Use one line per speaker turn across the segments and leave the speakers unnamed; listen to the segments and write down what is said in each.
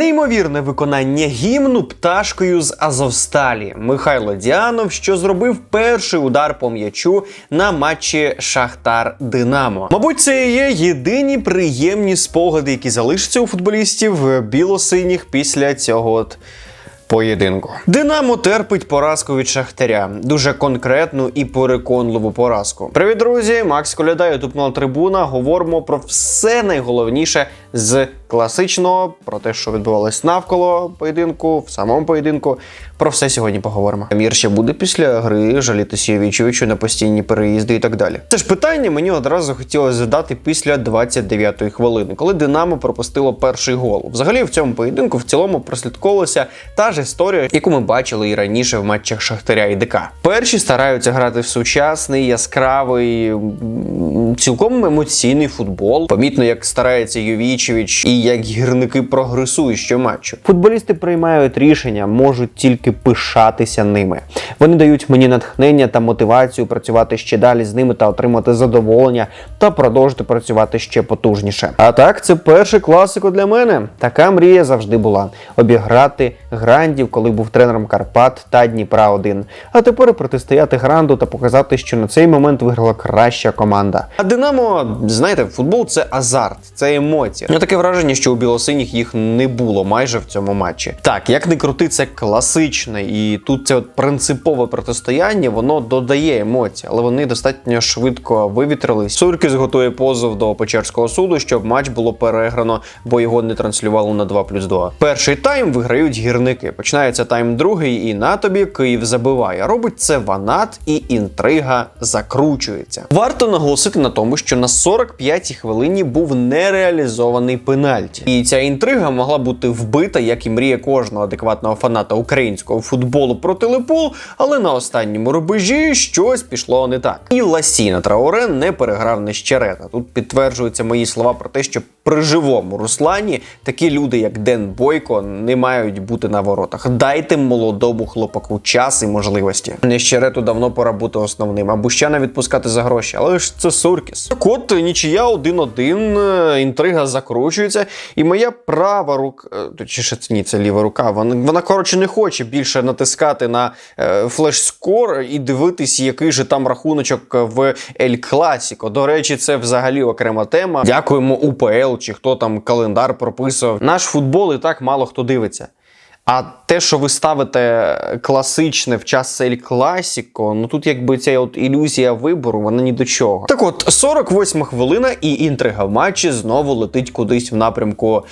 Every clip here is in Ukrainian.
Неймовірне виконання гімну пташкою з Азовсталі Михайло Діанов, що зробив перший удар по м'ячу на матчі Шахтар Динамо. Мабуть, це є єдині приємні спогади, які залишаться у футболістів білосиніх після цього от. Поєдинку Динамо терпить поразку від Шахтаря. Дуже конкретну і переконливу поразку. Привіт, друзі! Макс Коляда, Ютуб канал Трибуна. Говоримо про все найголовніше з класичного, про те, що відбувалось навколо поєдинку, в самому поєдинку. Про все сьогодні поговоримо. Мір ще буде після гри, жалітися Євічовичу на постійні переїзди і так далі. Це ж питання мені одразу хотілося задати після 29-ї хвилини, коли Динамо пропустило перший гол. Взагалі в цьому поєдинку в цілому прослідковувалася та ж історія, яку ми бачили і раніше в матчах Шахтаря і ДК. Перші стараються грати в сучасний, яскравий, цілком емоційний футбол. Помітно, як старається Йовічевич і як гірники прогресують щоматчу. Футболісти приймають рішення, можуть тільки пишатися ними. Вони дають мені натхнення та мотивацію працювати ще далі з ними та отримати задоволення та продовжити працювати ще потужніше. А так, це перший класико для мене. Така мрія завжди була: обіграти грандів, коли був тренером Карпат та Дніпра 1 А тепер протистояти гранду та показати, що на цей момент виграла краща команда. А Динамо, знаєте, футбол це азарт, це емоція. Ну таке враження, що у білосиніх їх не було майже в цьому матчі. Так, як не крути, це класичне, і тут це от принципове протистояння, воно додає емоцій, але вони достатньо швидко вивітрились. Суркіс готує позов до Печерського суду, щоб матч було переграно, бо його не транслювали на 2 плюс 2. Перший тайм виграють гірники. Починається тайм другий, і на тобі Київ забиває. Робить це Ванат, і інтрига закручується. Варто наголосити на тому, що на 45-й хвилині був нереалізований пенальті. І ця інтрига могла бути вбита, як і мрія кожного адекватного фаната українського футболу проти Липул, але на останньому рубежі щось пішло не так. І Ласіна Траоре не переграв Нещерета. Тут підтверджуються мої слова про те, що при живому Руслані такі люди, як Ден Бойко, не мають бути на воротах. Дайте молодому хлопаку час і можливості. Нещерету давно пора бути основним, а Бущана відпускати за гроші, але ж це Суркіс. Так от нічия 1-1, е, інтрига закручується, і моя права рука, е, точніше, це ні, це ліва рука. Вона, вона коротше не хоче більше натискати на е, флеш-скор і дивитись, який же там рахуночок в Ель Класіко. До речі, це взагалі окрема тема. Дякуємо УПЛ чи хто там календар прописував. Наш футбол і так мало хто дивиться. А те, що ви ставите класичне в час Ель Класіко, ну тут якби ця от ілюзія вибору, вона ні до чого. Так от, 48 хвилина, і інтрига в матчі знову летить кудись в напрямку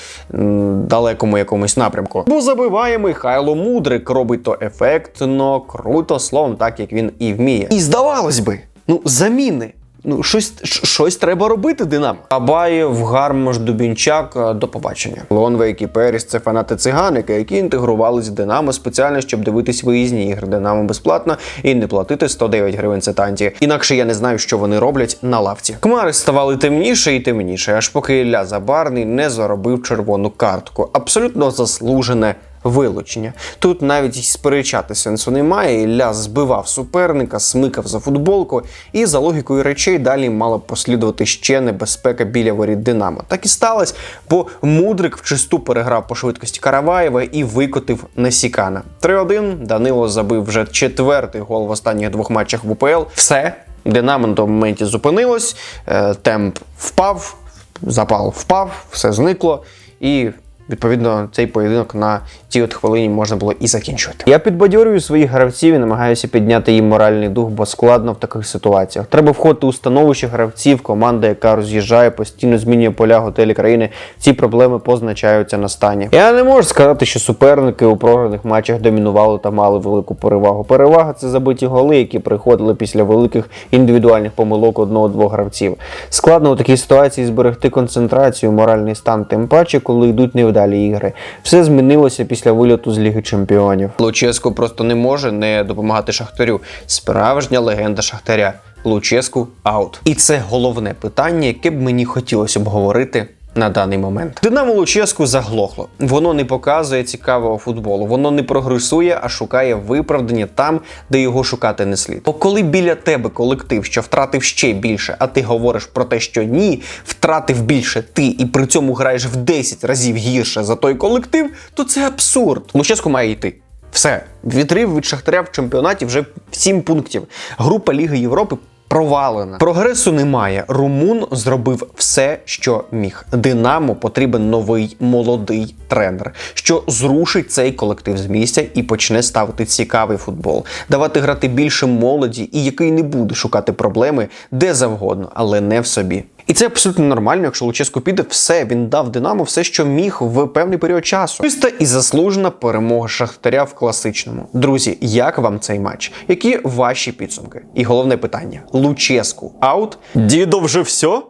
далекому якомусь напрямку. Бо забиває Михайло Мудрик, робить то ефектно, круто, словом, так як він і вміє. І здавалось би, ну заміни. Ну, щось, щось треба робити, Динамо. Абаєв, Гармош, Дубінчак, е, до побачення. Лонвейк і Періс це фанати циганики, які інтегрувались в Динамо спеціально, щоб дивитись виїзні ігри Динамо безплатно і не платити 109 гривень цитанті. Інакше я не знаю, що вони роблять на лавці. Хмари ставали темніше і темніше, аж поки Ілля Забарний не заробив червону картку. Абсолютно заслужене вилучення. Тут навіть сперечати сенсу немає. Ілля збивав суперника, смикав за футболку, і за логікою речей далі мала б послідувати ще небезпека біля воріт Динамо. Так і сталося, бо Мудрик вчисту переграв по швидкості Караваєва і викотив Несікана. 3-1. Данило забив вже четвертий гол в останніх двох матчах в УПЛ. Все. Динамо на тому моменті зупинилось, е, темп впав, запал впав, все зникло і. Відповідно, цей поєдинок на тій от хвилині можна було і закінчувати. Я підбадьорюю своїх гравців і намагаюся підняти їм моральний дух, бо складно в таких ситуаціях. Треба входити у становище гравців, команда, яка роз'їжджає, постійно змінює поля готелі країни. Ці проблеми позначаються на стані. Я не можу сказати, що суперники у програних матчах домінували та мали велику перевагу. Перевага це забиті голи, які приходили після великих індивідуальних помилок одного-двох гравців. Складно у такій ситуації зберегти концентрацію, моральний стан, тим паче, коли йдуть невдалі ігри. Все змінилося після виліту з Ліги Чемпіонів. Луческу просто не може не допомагати Шахтарю. Справжня легенда Шахтаря. Луческу аут. І це головне питання, яке б мені хотілося обговорити на даний момент. Динамо Луческу заглохло. Воно не показує цікавого футболу, воно не прогресує, а шукає виправдання там, де його шукати не слід. Бо коли біля тебе колектив, що втратив ще більше, а ти говориш про те, що ні, втратив більше ти, і при цьому граєш в 10 разів гірше за той колектив, то це абсурд. Луческу має йти. Все, відрив від Шахтаря в чемпіонаті вже 7 пунктів. Група Ліги Європи провалена. Прогресу немає. Румун зробив все, що міг. Динамо потрібен новий молодий тренер, що зрушить цей колектив з місця і почне ставити цікавий футбол, давати грати більше молоді, і який не буде шукати проблеми де завгодно, але не в собі. І це абсолютно нормально, якщо Луческу піде, все він дав Динамо все, що міг в певний період часу. Чиста і заслужена перемога Шахтаря в класичному. Друзі, як вам цей матч? Які ваші підсумки? І головне питання: Луческу аут? Дідо вже все?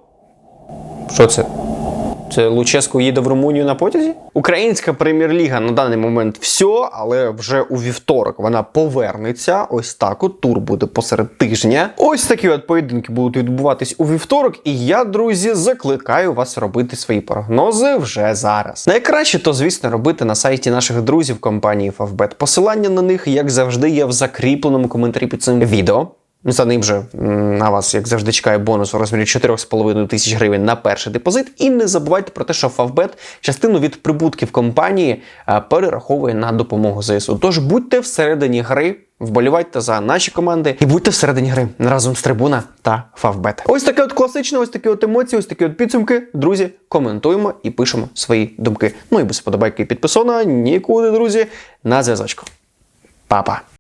Що це? Це Луческо їде в Румунію на потязі? Українська прем'єр-ліга на даний момент все, але вже у вівторок вона повернеться. Ось так. От тур буде посеред тижня. Ось такі от поєдинки будуть відбуватись у вівторок. І я, друзі, закликаю вас робити свої прогнози вже зараз. Найкраще то, звісно, робити на сайті наших друзів компанії Favbet. Посилання на них, як завжди, є в закріпленому коментарі під цим відео. За ним же на вас, як завжди, чекає бонус у розмірі 4,5 тисяч гривень на перший депозит. І не забувайте про те, що Favbet частину від прибутків компанії е, перераховує на допомогу ЗСУ. Тож будьте всередині гри, вболівайте за наші команди і будьте всередині гри разом з трибуна та Favbet. Ось таке от класичне, ось такі от емоції, ось такі от підсумки. Друзі, коментуємо і пишемо свої думки. Ну і без подобайки і підписона. Нікуди, друзі, на зв'язочку. Па-па.